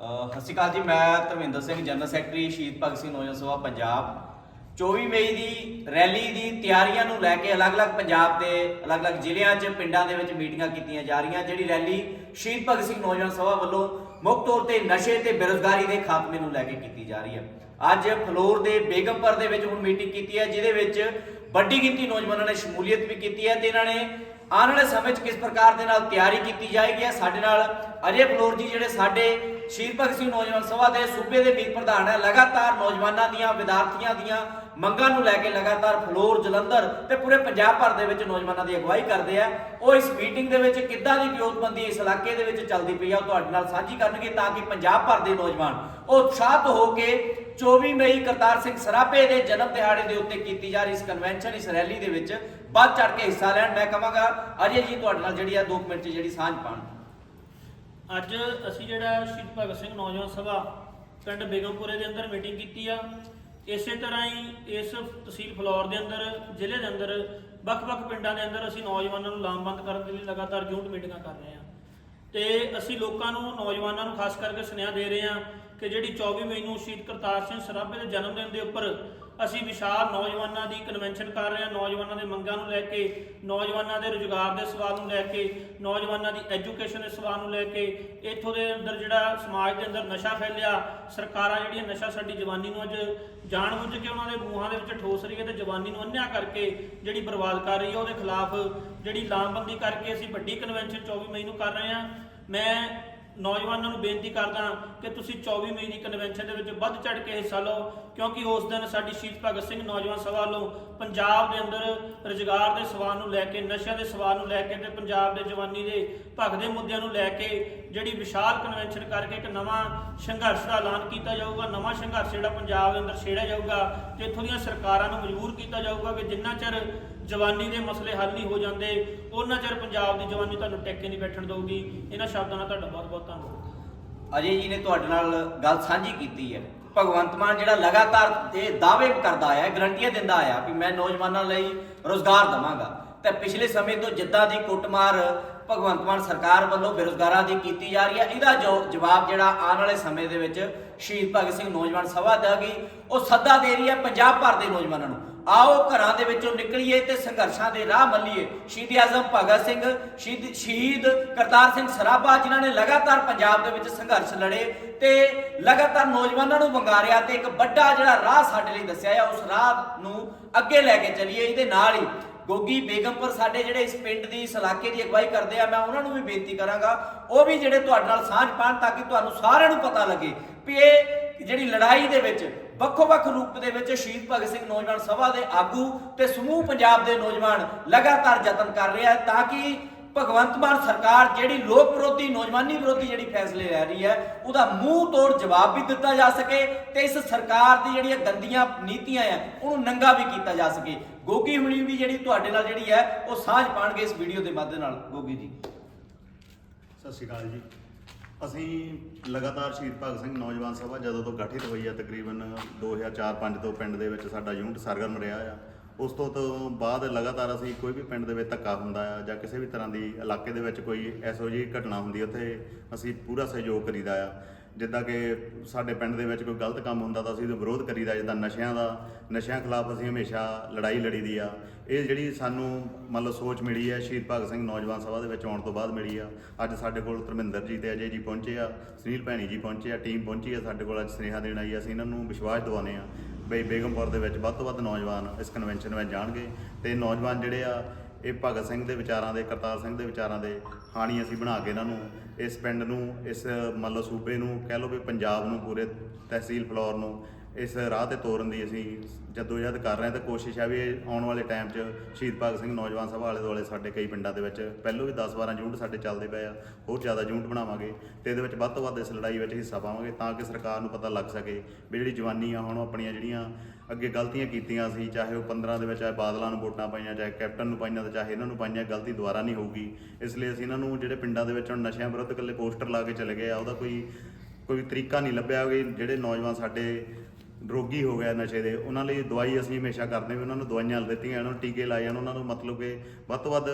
ਸਤਿ ਸ਼੍ਰੀ ਅਕਾਲ ਜੀ, ਮੈਂ ਧਰਮਿੰਦਰ ਸਿੰਘ ਜਨਰਲ ਸੈਕਟਰੀ ਸ਼ਹੀਦ ਭਗਤ ਸਿੰਘ ਨੌਜਵਾਨ ਸਭਾ ਪੰਜਾਬ। 24 ਮਈ ਦੀ ਰੈਲੀ ਦੀ ਤਿਆਰੀਆਂ ਨੂੰ ਲੈ ਕੇ ਅਲੱਗ-ਅਲੱਗ ਪੰਜਾਬ ਦੇ ਅਲੱਗ-ਅਲੱਗ ਜ਼ਿਲ੍ਹਿਆਂ 'ਚ ਪਿੰਡਾਂ ਦੇ ਵਿੱਚ ਮੀਟਿੰਗਾਂ ਕੀਤੀਆਂ ਜਾ ਰਹੀਆਂ। ਜਿਹੜੀ ਰੈਲੀ ਸ਼ਹੀਦ ਭਗਤ ਸਿੰਘ ਨੌਜਵਾਨ ਸਭਾ ਵੱਲੋਂ ਮੁੱਖ ਤੌਰ ਤੇ ਨਸ਼ੇ ਤੇ ਬੇਰੁਜ਼ਗਾਰੀ ਦੇ ਖਾਤਮੇ ਨੂੰ ਲੈ ਕੇ ਕੀਤੀ ਜਾ ਰਹੀ ਹੈ। ਅੱਜ ਫਲੋਰ ਦੇ ਬੇਗਮਪੁਰ ਦੇ ਵਿੱਚ ਹੁਣ ਮੀਟਿੰਗ ਕੀਤੀ ਹੈ, ਜਿਹਦੇ ਵਿੱਚ ਵੱਡੀ ਗਿਣਤੀ ਨੌਜਵਾਨਾਂ ਨੇ ਸ਼ਮੂਲੀਅਤ ਵੀ ਕੀਤੀ ਹੈ ਤੇ ਇਹਨਾਂ ਨੇ ਆਉਣ ਵਾਲੇ ਸਮੇਂ 'ਚ ਕਿਸ ਪ੍ਰਕਾਰ ਦੇ ਨਾਲ ਤਿਆਰੀ ਕੀਤੀ ਜਾਏਗੀ ਹੈ? ਸਾਡੇ ਨਾਲ ਅਜੇ ਫਲੋਰ ਜੀ ਜਿਹੜੇ ਸਾਡੇ ਸ਼ਹੀਦ ਭਗਤ ਸਿੰਘ ਨੌਜਵਾਨ ਸਭਾ ਦੇ ਸੂਬੇ ਦੇ ਮੀਤ ਪ੍ਰਧਾਨ ਹੈ, ਲਗਾਤਾਰ ਨੌਜਵਾਨਾਂ ਦੀਆਂ, ਵਿਦਿਆਰਥੀਆਂ ਦੀਆਂ ਮੰਗਾਂ ਨੂੰ ਲੈ ਕੇ ਲਗਾਤਾਰ ਫਲੋਰ, ਜਲੰਧਰ ਤੇ ਪੂਰੇ ਪੰਜਾਬ ਭਰ ਦੇ ਵਿੱਚ ਨੌਜਵਾਨਾਂ ਦੀ ਅਗਵਾਈ ਕਰਦੇ ਆ। ਉਹ ਇਸ ਮੀਟਿੰਗ ਦੇ ਵਿੱਚ ਕਿੱਦਾਂ ਦੀ ਵਿਉਂਤਬੰਦੀ ਇਸ ਇਲਾਕੇ ਦੇ ਵਿੱਚ ਚੱਲਦੀ ਪਈ ਆ, ਉਹ ਤੁਹਾਡੇ ਨਾਲ ਸਾਂਝੀ ਕਰਨਗੇ ਤਾਂ ਕਿ ਪੰਜਾਬ ਭਰ ਦੇ ਨੌਜਵਾਨ ਉਹ ਉਤਸ਼ਾਹਤ ਹੋ ਕੇ 24 ਮਈ ਕਰਤਾਰ ਸਿੰਘ ਸਰਾਭੇ ਦੇ ਜਨਮ ਦਿਹਾੜੇ ਦੇ ਉੱਤੇ ਕੀਤੀ ਜਾ ਰਹੀ ਇਸ ਕਨਵੈਨਸ਼ਨ ਇਸ ਰੈਲੀ ਦੇ ਵਿੱਚ ਵੱਧ ਚੜ ਕੇ ਹਿੱਸਾ ਲੈਣ। ਮੈਂ ਕਹਾਂਗਾ, ਅਜੇ ਜੀ ਤੁਹਾਡੇ ਨਾਲ ਜਿਹੜੀ ਆ 2 ਮਿੰਟ 'ਚ ਜਿਹੜੀ ਸਾਂਝ ਪਾਣ ਅੱਜ ਅਸੀਂ ਜਿਹੜਾ ਸ਼ਹੀਦ ਭਗਤ ਸਿੰਘ ਨੌਜਵਾਨ ਸਭਾ ਪਿੰਡ ਬੇਗਮਪੁਰੇ ਦੇ ਅੰਦਰ ਮੀਟਿੰਗ ਕੀਤੀ ਆ। ਇਸੇ ਤਰ੍ਹਾਂ ਹੀ ਇਸ ਤਹਿਸੀਲ ਫਲੌਰ ਦੇ ਅੰਦਰ, ਜ਼ਿਲ੍ਹੇ ਦੇ ਅੰਦਰ, ਵੱਖ-ਵੱਖ ਪਿੰਡਾਂ ਦੇ ਅੰਦਰ ਅਸੀਂ ਨੌਜਵਾਨਾਂ ਨੂੰ ਲਾਮਬੰਦ ਕਰਨ ਦੇ ਲਈ ਲਗਾਤਾਰ ਜੂਟ ਮੀਟਿੰਗਾਂ ਕਰ ਰਹੇ ਹਾਂ। ਤੇ ਅਸੀਂ ਲੋਕਾਂ ਨੂੰ, ਨੌਜਵਾਨਾਂ ਨੂੰ ਖਾਸ ਕਰਕੇ ਸੁਨੇਹਾ ਦੇ ਰਹੇ ਹਾਂ ਕਿ ਜਿਹੜੀ 24 ਮਈ ਨੂੰ ਸ਼ਹੀਦ ਕਰਤਾਰ ਸਿੰਘ ਸਰਾਭੇ ਦੇ ਜਨਮ ਦਿਨ ਦੇ ਉੱਪਰ ਅਸੀਂ ਵਿਸ਼ਾਲ ਨੌਜਵਾਨਾਂ ਦੀ ਕਨਵੈਨਸ਼ਨ ਕਰ ਰਹੇ ਹਾਂ, ਨੌਜਵਾਨਾਂ ਦੇ ਮੰਗਾਂ ਨੂੰ ਲੈ ਕੇ, ਨੌਜਵਾਨਾਂ ਦੇ ਰੁਜ਼ਗਾਰ ਦੇ ਸਵਾਲ ਨੂੰ ਲੈ ਕੇ, ਨੌਜਵਾਨਾਂ ਦੀ ਐਜੂਕੇਸ਼ਨ ਦੇ ਸਵਾਲ ਨੂੰ ਲੈ ਕੇ, ਇੱਥੋਂ ਦੇ ਅੰਦਰ ਜਿਹੜਾ ਸਮਾਜ ਦੇ ਅੰਦਰ ਨਸ਼ਾ ਫੈਲਿਆ, ਸਰਕਾਰਾਂ ਜਿਹੜੀਆਂ ਨਸ਼ਾ ਸਾਡੀ ਜਵਾਨੀ ਨੂੰ ਅੱਜ ਜਾਣਬੁੱਝ ਕੇ ਉਹਨਾਂ ਦੇ ਮੂੰਹਾਂ ਦੇ ਵਿੱਚ ਠੋਸ ਰਹੀ ਹੈ ਤੇ ਜਵਾਨੀ ਨੂੰ ਅੰਨ੍ਹਿਆ ਕਰਕੇ ਜਿਹੜੀ ਬਰਬਾਦ ਕਰ ਰਹੀ ਹੈ, ਉਹਦੇ ਖਿਲਾਫ ਜਿਹੜੀ ਲਾਮਬੰਦੀ ਕਰਕੇ ਅਸੀਂ ਵੱਡੀ ਕਨਵੈਨਸ਼ਨ 24 ਮਈ ਨੂੰ ਕਰ ਰਹੇ ਹਾਂ। ਮੈਂ ਨੌਜਵਾਨਾਂ ਨੂੰ ਬੇਨਤੀ ਕਰਦਾ ਕਿ ਤੁਸੀਂ 24 ਮਈ ਦੀ ਕਨਵੈਨਸ਼ਨ ਦੇ ਵਿੱਚ ਵੱਧ ਚੜ ਕੇ ਹਿੱਸਾ ਲਓ, ਕਿਉਂਕਿ ਉਸ ਦਿਨ ਸਾਡੀ ਸ਼ਹੀਦ ਭਗਤ ਸਿੰਘ ਨੌਜਵਾਨ ਸਭਾ ਵੱਲੋਂ ਪੰਜਾਬ ਦੇ ਅੰਦਰ ਰੁਜ਼ਗਾਰ ਦੇ ਸਵਾਲ ਨੂੰ ਲੈ ਕੇ, ਨਸ਼ਿਆਂ ਦੇ ਸਵਾਲ ਨੂੰ ਲੈ ਕੇ ਤੇ ਪੰਜਾਬ ਦੇ ਜਵਾਨੀ ਦੇ ਭਗ ਦੇ ਮੁੱਦਿਆਂ ਨੂੰ ਲੈ ਕੇ ਜਿਹੜੀ ਵਿਸ਼ਾਲ ਕਨਵੈਨਸ਼ਨ ਕਰਕੇ ਇੱਕ ਨਵਾਂ ਸੰਘਰਸ਼ ਦਾ ਐਲਾਨ ਕੀਤਾ ਜਾਊਗਾ, ਨਵਾਂ ਸੰਘਰਸ਼ ਜਿਹੜਾ ਪੰਜਾਬ ਦੇ ਅੰਦਰ ਛੇੜਿਆ ਜਾਊਗਾ ਤੇ ਇੱਥੋਂ ਦੀਆਂ ਸਰਕਾਰਾਂ ਨੂੰ ਮਜਬੂਰ ਕੀਤਾ ਜਾਊਗਾ ਕਿ ਜਿੰਨਾ ਚਿਰ ਜਵਾਨੀ ਦੇ ਮਸਲੇ ਹੱਲ ਨਹੀਂ ਹੋ ਜਾਂਦੇ, ਉਹਨਾਂ ਚਿਰ ਪੰਜਾਬ ਦੀ ਜਵਾਨੀ ਤੁਹਾਨੂੰ ਟਿਕ ਕੇ ਨਹੀਂ ਬੈਠਣ ਦਊਗੀ। ਇਹਨਾਂ ਸ਼ਬਦਾਂ ਨਾਲ ਤੁਹਾਡਾ ਬਹੁਤ ਬਹੁਤ ਧੰਨਵਾਦ। ਅਜੇ ਜੀ ਨੇ ਤੁਹਾਡੇ ਨਾਲ ਗੱਲ ਸਾਂਝੀ ਕੀਤੀ ਹੈ। ਭਗਵੰਤ ਮਾਨ ਜਿਹੜਾ ਲਗਾਤਾਰ ਇਹ ਦਾਅਵੇ ਕਰਦਾ ਆਇਆ, ਗਰੰਟੀਆਂ ਦਿੰਦਾ ਆਇਆ ਕਿ ਮੈਂ ਨੌਜਵਾਨਾਂ ਲਈ ਰੋਜ਼ਗਾਰ ਦਵਾਂਗਾ। ਤੇ ਪਿਛਲੇ ਸਮੇਂ ਤੋਂ ਜਿੱਦਾਂ ਦੀ ਕੁੱਟਮਾਰ ਭਗਵੰਤ ਮਾਨ ਸਰਕਾਰ ਵੱਲੋਂ ਬੇਰੁਜ਼ਗਾਰਾਂ ਦੀ ਕੀਤੀ ਜਾ ਰਹੀ ਹੈ, ਇਹਦਾ ਜੋ ਜਵਾਬ ਜਿਹੜਾ ਆਉਣ ਵਾਲੇ ਸਮੇਂ ਦੇ ਵਿੱਚ ਸ਼ਹੀਦ ਭਗਤ ਸਿੰਘ ਨੌਜਵਾਨ ਸਭਾ ਦੇਗੀ ਉਹ ਸੱਦਾ ਦੇ ਰਹੀ ਹੈ ਪੰਜਾਬ ਭਰ ਦੇ ਨੌਜਵਾਨਾਂ ਨੂੰ। ਆਓ ਘਰਾਂ ਦੇ ਵਿੱਚੋਂ ਨਿਕਲੀਏ ਤੇ ਸੰਘਰਸ਼ਾਂ ਦੇ ਰਾਹ ਮੱਲੀਏ। ਸ਼ਹੀਦ ਆਜ਼ਮ ਭਗਤ ਸਿੰਘ, ਸ਼ਹੀਦ ਸ਼ਹੀਦ ਕਰਤਾਰ ਸਿੰਘ ਸਰਾਭਾ ਜਿਨ੍ਹਾਂ ਨੇ ਲਗਾਤਾਰ ਪੰਜਾਬ ਦੇ ਵਿੱਚ ਸੰਘਰਸ਼ ਲੜੇ ਤੇ ਲਗਾਤਾਰ ਨੌਜਵਾਨਾਂ ਨੂੰ ਵੰਗਾਰਿਆ ਤੇ ਇੱਕ ਵੱਡਾ ਜਿਹੜਾ ਰਾਹ ਸਾਡੇ ਲਈ ਦੱਸਿਆ ਆ, ਉਸ ਰਾਹ ਨੂੰ ਅੱਗੇ ਲੈ ਕੇ ਚੱਲੀਏ। ਇਹਦੇ ਨਾਲ ਹੀ ਗੋਗੀ ਬੇਗਮਪੁਰ ਸਾਡੇ ਜਿਹੜੇ ਇਸ ਪਿੰਡ ਦੀ ਇਸ ਇਲਾਕੇ ਦੀ ਅਗਵਾਈ ਕਰਦੇ ਆ, ਮੈਂ ਉਹਨਾਂ ਨੂੰ ਵੀ ਬੇਨਤੀ ਕਰਾਂਗਾ, ਉਹ ਵੀ ਜਿਹੜੇ ਤੁਹਾਡੇ ਨਾਲ ਸਾਂਝ ਪਾਣ ਤਾਂ ਕਿ ਤੁਹਾਨੂੰ ਸਾਰਿਆਂ ਨੂੰ ਪਤਾ ਲੱਗੇ ਵੀ ਇਹ ਜਿਹੜੀ ਲੜਾਈ ਦੇ ਵਿੱਚ ਵੱਖੋ-ਵੱਖ ਰੂਪ ਦੇ ਵਿੱਚ ਸ਼ਹੀਦ ਭਗਤ ਸਿੰਘ ਨੌਜਵਾਨ ਸਭਾ ਦੇ ਆਗੂ ਤੇ ਸਮੂਹ ਪੰਜਾਬ ਦੇ ਨੌਜਵਾਨ ਲਗਾਤਾਰ ਯਤਨ ਕਰ ਰਿਹਾ ਹੈ ਤਾਂ ਕਿ ਭਗਵੰਤ ਮਾਨ ਸਰਕਾਰ ਜਿਹੜੀ ਲੋਕ ਵਿਰੋਧੀ, ਨੌਜਵਾਨੀ ਵਿਰੋਧੀ ਜਿਹੜੀ ਫੈਸਲੇ ਲੈ ਰਹੀ ਹੈ, ਉਹਦਾ ਮੂੰਹ ਤੋੜ ਜਵਾਬ ਵੀ ਦਿੱਤਾ ਜਾ ਸਕੇ ਤੇ ਇਸ ਸਰਕਾਰ ਦੀ ਜਿਹੜੀਆਂ ਗੰਦੀਆਂ ਨੀਤੀਆਂ ਆ, ਉਹਨੂੰ ਨੰਗਾ ਵੀ ਕੀਤਾ ਜਾ ਸਕੇ। ਗੋਗੀ ਹੁਣੀ ਵੀ ਜਿਹੜੀ ਤੁਹਾਡੇ ਨਾਲ ਜਿਹੜੀ ਹੈ, ਉਹ ਸਾਂਝ ਪਾਣਗੇ ਇਸ ਵੀਡੀਓ ਦੇ ਮਾਧਿਅਮ ਨਾਲ। ਗੋਗੀ ਜੀ। ਸਤਿ ਸ਼੍ਰੀ ਅਕਾਲ ਜੀ। ਅਸੀਂ ਲਗਾਤਾਰ ਸ਼ਹੀਦ ਭਗਤ ਸਿੰਘ ਨੌਜਵਾਨ ਸਭਾ ਜਦੋਂ ਤੋਂ ਗਠਿਤ ਹੋਈ ਆ, ਤਕਰੀਬਨ 2004-5 ਤੋਂ ਪਿੰਡ ਦੇ ਵਿੱਚ ਸਾਡਾ ਯੂਨਿਟ ਸਰਗਰਮ ਰਿਹਾ ਆ, ਉਸ ਤੋਂ ਤੋਂ ਬਾਅਦ ਲਗਾਤਾਰ ਅਸੀਂ ਕੋਈ ਵੀ ਪਿੰਡ ਦੇ ਵਿੱਚ ਧੱਕਾ ਹੁੰਦਾ ਆ ਜਾਂ ਕਿਸੇ ਵੀ ਤਰ੍ਹਾਂ ਦੀ ਇਲਾਕੇ ਦੇ ਵਿੱਚ ਕੋਈ ਐਸੋ ਜਿਹੀ ਘਟਨਾ ਹੁੰਦੀ ਉੱਥੇ ਅਸੀਂ ਪੂਰਾ ਸਹਿਯੋਗ ਕਰੀਦਾ ਆ। ਜਿੱਦਾਂ ਕਿ ਸਾਡੇ ਪਿੰਡ ਦੇ ਵਿੱਚ ਕੋਈ ਗਲਤ ਕੰਮ ਹੁੰਦਾ ਤਾਂ ਅਸੀਂ ਉਹਦਾ ਵਿਰੋਧ ਕਰੀਦਾ, ਜਿੱਦਾਂ ਨਸ਼ਿਆਂ ਦਾ, ਨਸ਼ਿਆਂ ਖਿਲਾਫ ਅਸੀਂ ਹਮੇਸ਼ਾ ਲੜਾਈ ਲੜੀਦੀ ਆ। ਇਹ ਜਿਹੜੀ ਸਾਨੂੰ ਮੰਨ ਲਓ ਸੋਚ ਮਿਲੀ ਹੈ, ਸ਼ਹੀਦ ਭਗਤ ਸਿੰਘ ਨੌਜਵਾਨ ਸਭਾ ਦੇ ਵਿੱਚ ਆਉਣ ਤੋਂ ਬਾਅਦ ਮਿਲੀ ਆ। ਅੱਜ ਸਾਡੇ ਕੋਲ ਧਰਮਿੰਦਰ ਜੀ ਤੇ ਅਜੇ ਜੀ ਪਹੁੰਚੇ ਆ, ਸੁਨੀਲ ਭੈਣੀ ਜੀ ਪਹੁੰਚੇ ਆ, ਟੀਮ ਪਹੁੰਚੀ ਆ ਸਾਡੇ ਕੋਲ, ਅੱਜ ਸੁਨੇਹਾ ਦੇਣ ਆਈ ਆ। ਅਸੀਂ ਇਹਨਾਂ ਨੂੰ ਵਿਸ਼ਵਾਸ ਦਿਵਾਉਂਦੇ ਆ ਬਈ ਬੇਗਮਪੁਰ ਦੇ ਵਿੱਚ ਵੱਧ ਤੋਂ ਵੱਧ ਨੌਜਵਾਨ ਇਸ ਕਨਵੈਨਸ਼ਨ ਵਿੱਚ ਜਾਣਗੇ ਤੇ ਨੌਜਵਾਨ ਜਿਹੜੇ ਆ ਇਹ ਭਗਤ ਸਿੰਘ ਦੇ ਵਿਚਾਰਾਂ ਦੇ, ਕਰਤਾਰ ਸਿੰਘ ਦੇ ਵਿਚਾਰਾਂ ਦੇ ਹਾਣੀ ਅਸੀਂ ਬਣਾ ਕੇ ਇਹਨਾਂ ਨੂੰ, ਇਸ ਪਿੰਡ ਨੂੰ, ਇਸ ਮੰਨ ਲਓ ਸੂਬੇ ਨੂੰ, ਕਹਿ ਲਓ ਵੀ ਪੰਜਾਬ ਨੂੰ ਪੂਰੇ ਤਹਿਸੀਲ ਫਲੋਰ ਨੂੰ ਇਸ ਰਾਹ ਤੇ ਤੋਰਨ ਦੀ ਅਸੀਂ ਜਦੋਜਹਿਦ ਕਰ ਰਹੇ ਹਾਂ ਤੇ ਕੋਸ਼ਿਸ਼ ਹੈ ਵੀ ਇਹ ਆਉਣ ਵਾਲੇ ਟਾਈਮ 'ਚ ਸ਼ਹੀਦ ਭਗਤ ਸਿੰਘ ਨੌਜਵਾਨ ਸਭਾ ਵਾਲੇ ਦੁਆਲੇ ਸਾਡੇ ਕਈ ਪਿੰਡਾਂ ਦੇ ਵਿੱਚ ਪਹਿਲੋਂ ਵੀ 10-12 ਯੂਨਿਟ ਸਾਡੇ ਚੱਲਦੇ ਪਏ ਆ, ਹੋਰ ਜ਼ਿਆਦਾ ਯੂਨਿਟ ਬਣਾਵਾਂਗੇ ਤੇ ਇਹਦੇ ਵਿੱਚ ਵੱਧ ਤੋਂ ਵੱਧ ਇਸ ਲੜਾਈ ਵਿੱਚ ਹਿੱਸਾ ਪਾਵਾਂਗੇ ਤਾਂ ਕਿ ਸਰਕਾਰ ਨੂੰ ਪਤਾ ਲੱਗ ਸਕੇ ਵੀ ਜਿਹੜੀ ਜਵਾਨੀ ਆ ਹੁਣ ਆਪਣੀਆਂ ਜਿਹੜੀਆਂ ਅੱਗੇ ਗਲਤੀਆਂ ਕੀਤੀਆਂ ਸੀ, ਚਾਹੇ ਉਹ 15 ਦੇ ਵਿੱਚ ਚਾਹੇ ਬਾਦਲਾਂ ਨੂੰ ਵੋਟਾਂ ਪਾਈਆਂ, ਚਾਹੇ ਕੈਪਟਨ ਨੂੰ ਪਾਈਆਂ ਤੇ ਚਾਹੇ ਇਹਨਾਂ ਨੂੰ ਪਾਈਆਂ, ਗਲਤੀ ਦੁਬਾਰਾ ਨਹੀਂ ਹੋਊਗੀ। ਇਸ ਲਈ ਅਸੀਂ ਇਹਨਾਂ ਨੂੰ ਜਿਹੜੇ ਪਿੰਡਾਂ ਦੇ ਵਿੱਚ ਹੁਣ ਨਸ਼ਿਆਂ ਵਿਰੁੱਧ ਇਕੱਲੇ ਪੋਸਟਰ ਲਾ ਕੇ ਚਲੇ ਗਏ ਆ, ਉਹਦਾ ਕੋਈ ਕੋਈ ਤਰੀਕਾ ਨਹੀਂ ਲੱਭਿਆ ਕਿ ਜਿਹੜੇ ਨੌਜਵਾਨ ਸਾਡੇ ਰੋਗੀ ਹੋ ਗਿਆ ਨਸ਼ੇ ਦੇ, ਉਹਨਾਂ ਲਈ ਦਵਾਈ ਅਸੀਂ ਹਮੇਸ਼ਾ ਕਰਦੇ ਵੀ ਉਹਨਾਂ ਨੂੰ ਦਵਾਈਆਂ ਦਿੱਤੀਆਂ ਉਹਨਾਂ ਨੂੰ ਟੀਕੇ ਲਾਏ ਜਾਣ, ਉਹਨਾਂ ਨੂੰ ਮਤਲਬ ਕਿ ਵੱਧ ਤੋਂ ਵੱਧ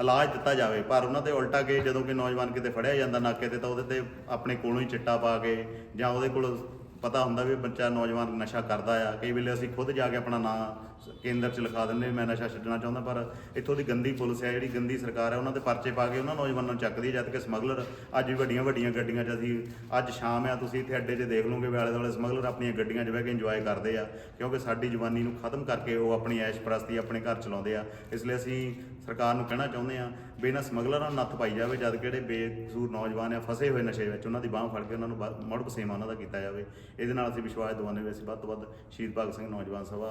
ਇਲਾਜ ਦਿੱਤਾ ਜਾਵੇ। ਪਰ ਉਹਨਾਂ ਤੇ ਉਲਟਾ ਕੇ ਜਦੋਂ ਕਿ ਨੌਜਵਾਨ ਕਿਤੇ ਫੜਿਆ ਜਾਂਦਾ ਨਾਕੇ ਤੇ ਤਾਂ ਉਹਦੇ ਤੇ ਆਪਣੇ ਕੋਲੋਂ ਹੀ ਚਿੱਟਾ ਪਾ ਕੇ ਜਾਂ ਉਹਦੇ ਕੋਲ ਪਤਾ ਹੁੰਦਾ ਵੀ ਬੱਚਾ ਨੌਜਵਾਨ ਨਸ਼ਾ ਕਰਦਾ ਆ। ਕਈ ਵੇਲੇ ਅਸੀਂ ਖੁਦ ਜਾ ਕੇ ਆਪਣਾ ਨਾਂ ਕੇਂਦਰ 'ਚ ਲਿਖਾ ਦਿੰਦੇ ਮੈਂ ਨਸ਼ਾ ਛੱਡਣਾ ਚਾਹੁੰਦਾ ਪਰ ਇੱਥੋਂ ਦੀ ਗੰਦੀ ਪੁਲਿਸ ਹੈ ਜਿਹੜੀ ਗੰਦੀ ਸਰਕਾਰ ਹੈ ਉਹਨਾਂ ਦੇ ਪਰਚੇ ਪਾ ਕੇ ਉਹਨਾਂ ਨੌਜਵਾਨਾਂ ਨੂੰ ਚੱਕਦੀ ਹੈ, ਜਦ ਕਿ ਸਮਗਲਰ ਅੱਜ ਵੀ ਵੱਡੀਆਂ ਵੱਡੀਆਂ ਗੱਡੀਆਂ 'ਚ ਅਸੀਂ ਅੱਜ ਸ਼ਾਮ ਆ ਤੁਸੀਂ ਇੱਥੇ ਅੱਡੇ 'ਚ ਦੇਖ ਲਓਗੇ ਵੀ ਆਲੇ ਦੁਆਲੇ ਸਮਗਲਰ ਆਪਣੀਆਂ ਗੱਡੀਆਂ 'ਚ ਬਹਿ ਕੇ ਇੰਜੋਏ ਕਰਦੇ ਆ ਕਿਉਂਕਿ ਸਾਡੀ ਜਵਾਨੀ ਨੂੰ ਖਤਮ ਕਰਕੇ ਉਹ ਆਪਣੀ ਐਸ਼ ਪ੍ਰਸਤੀ ਆਪਣੇ ਘਰ ਚਲਾਉਂਦੇ ਆ। ਇਸ ਲਈ ਅਸੀਂ ਸਰਕਾਰ ਨੂੰ ਕਹਿਣਾ ਚਾਹੁੰਦੇ ਆ ਵੀ ਇਹਨਾਂ ਸਮਗਲਰਾਂ ਨੂੰ ਨੱਥ ਪਾਈ ਜਾਵੇ ਜਦ ਕਿ ਜਿਹੜੇ ਬੇਕਸੂਰ ਨੌਜਵਾਨ ਆ ਫਸੇ ਹੋਏ ਨਸ਼ੇ ਵਿੱਚ ਉਹਨਾਂ ਦੀ ਬਾਹ ਫੜ ਕੇ ਉਹਨਾਂ ਨੂੰ ਬਾ- ਮੁੜ ਪਸੇਮਾ ਉਹਨਾਂ ਦਾ ਕੀਤਾ ਜਾਵੇ। ਇਹਦੇ ਨਾਲ ਅਸੀਂ ਵਿਸ਼ਵਾਸ ਦਿਵਾਉਂਦੇ ਵੀ ਅਸੀਂ ਵੱਧ ਤੋਂ ਵੱਧ ਸ਼ਹੀਦ ਭਗਤ ਸਿੰਘ ਨੌਜਵਾਨ ਸਭਾ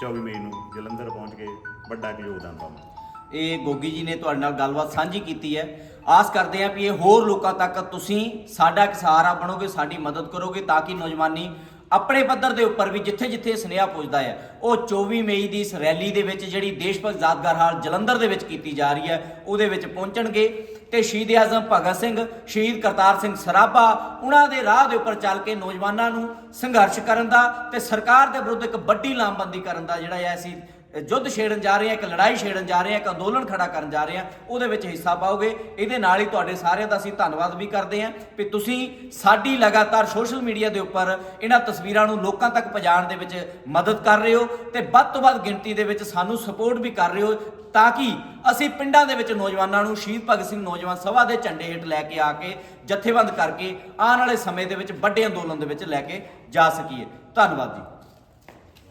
24 ਮਈ ਨੂੰ ਜਲੰਧਰ ਪਹੁੰਚ ਕੇ ਵੱਡਾ ਇੱਕ ਯੋਗਦਾਨ ਪਾਵਾਂਗੇ ਇਹ ਗੋਗੀ ਜੀ ਨੇ ਤੁਹਾਡੇ ਨਾਲ ਗੱਲਬਾਤ ਸਾਂਝੀ ਕੀਤੀ ਹੈ। ਆਸ ਕਰਦੇ ਹਾਂ ਵੀ ਇਹ ਹੋਰ ਲੋਕਾਂ ਤੱਕ ਤੁਸੀਂ ਸਾਡਾ ਇੱਕ ਸਹਾਰਾ ਬਣੋਗੇ, ਸਾਡੀ ਮਦਦ ਕਰੋਗੇ ਤਾਂ ਕਿ ਨੌਜਵਾਨੀ ਆਪਣੇ ਪੱਧਰ ਦੇ ਉੱਪਰ ਵੀ ਜਿੱਥੇ ਜਿੱਥੇ ਸੁਨੇਹਾ ਪੁੱਜਦਾ ਹੈ। ਉਹ 24 ਮਈ ਦੀ ਇਸ ਰੈਲੀ ਦੇ ਵਿੱਚ ਜਿਹੜੀ ਦੇਸ਼ ਭਗਤ ਯਾਦਗਾਰ ਹਾਲ ਜਲੰਧਰ ਦੇ ਵਿੱਚ ਕੀਤੀ ਜਾ ਰਹੀ ਹੈ, ਉਹਦੇ ਵਿੱਚ ਪਹੁੰਚਣਗੇ। ਤੇ ਸ਼ਹੀਦ ਆਜ਼ਮ ਭਗਤ ਸਿੰਘ, ਸ਼ਹੀਦ ਕਰਤਾਰ ਸਿੰਘ ਸਰਾਭਾ, ਉਹਨਾਂ ਦੇ ਰਾਹ ਦੇ ਉੱਪਰ ਚੱਲ ਕੇ ਨੌਜਵਾਨਾਂ ਨੂੰ ਸੰਘਰਸ਼ ਕਰਨ ਦਾ ਤੇ ਸਰਕਾਰ ਦੇ ਵਿਰੁੱਧ ਇੱਕ ਵੱਡੀ ਲਾਮਬੰਦੀ ਕਰਨ ਦਾ ਜਿਹੜਾ ਹੈ ਅਸੀਂ ਯੁੱਧ ਛੇੜਨ ਜਾ ਰਹੇ ਹਾਂ ਇੱਕ ਲੜਾਈ ਛੇੜਨ ਜਾ ਰਹੇ ਹਾਂ ਇੱਕ ਅੰਦੋਲਨ ਖੜਾ ਕਰਨ ਜਾ ਰਹੇ ਹਾਂ ਉਹਦੇ ਵਿੱਚ ਹਿੱਸਾ ਪਾਓਗੇ। ਇਹਦੇ ਨਾਲ ਹੀ ਤੁਹਾਡੇ ਸਾਰਿਆਂ ਦਾ ਅਸੀਂ ਧੰਨਵਾਦ ਵੀ ਕਰਦੇ ਹਾਂ ਕਿ ਤੁਸੀਂ ਸਾਡੀ ਲਗਾਤਾਰ ਸੋਸ਼ਲ ਮੀਡੀਆ ਦੇ ਉੱਪਰ ਇਹਨਾਂ ਤਸਵੀਰਾਂ ਨੂੰ ਲੋਕਾਂ ਤੱਕ ਪਹੁੰਚਾਉਣ ਦੇ ਵਿੱਚ ਮਦਦ ਕਰ ਰਹੇ ਹੋ ਤੇ ਵੱਧ ਤੋਂ ਵੱਧ ਗਿਣਤੀ ਦੇ ਵਿੱਚ ਸਾਨੂੰ ਸਪੋਰਟ ਵੀ ਕਰ ਰਹੇ ਹੋ ਤਾਂ ਕਿ ਅਸੀਂ ਪਿੰਡਾਂ ਦੇ ਵਿੱਚ ਨੌਜਵਾਨਾਂ ਨੂੰ ਸ਼ਹੀਦ ਭਗਤ ਸਿੰਘ ਨੌਜਵਾਨ ਸਭਾ ਦੇ ਝੰਡੇ ਹੇਠ ਲੈ ਕੇ ਆ ਕੇ ਜਥੇਬੰਦ ਕਰਕੇ ਆਉਣ ਵਾਲੇ ਸਮੇਂ ਦੇ ਵਿੱਚ ਵੱਡੇ ਅੰਦੋਲਨ ਦੇ ਵਿੱਚ ਲੈ ਕੇ ਜਾ ਸਕੀਏ। ਧੰਨਵਾਦ ਜੀ।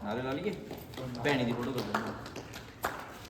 ਨਾਰੇ ਲਾ ਲਈਏ। ਭੈਣੀ ਦੀ ਫੋਟੋ ਕਰ ਦਿੰਦੇ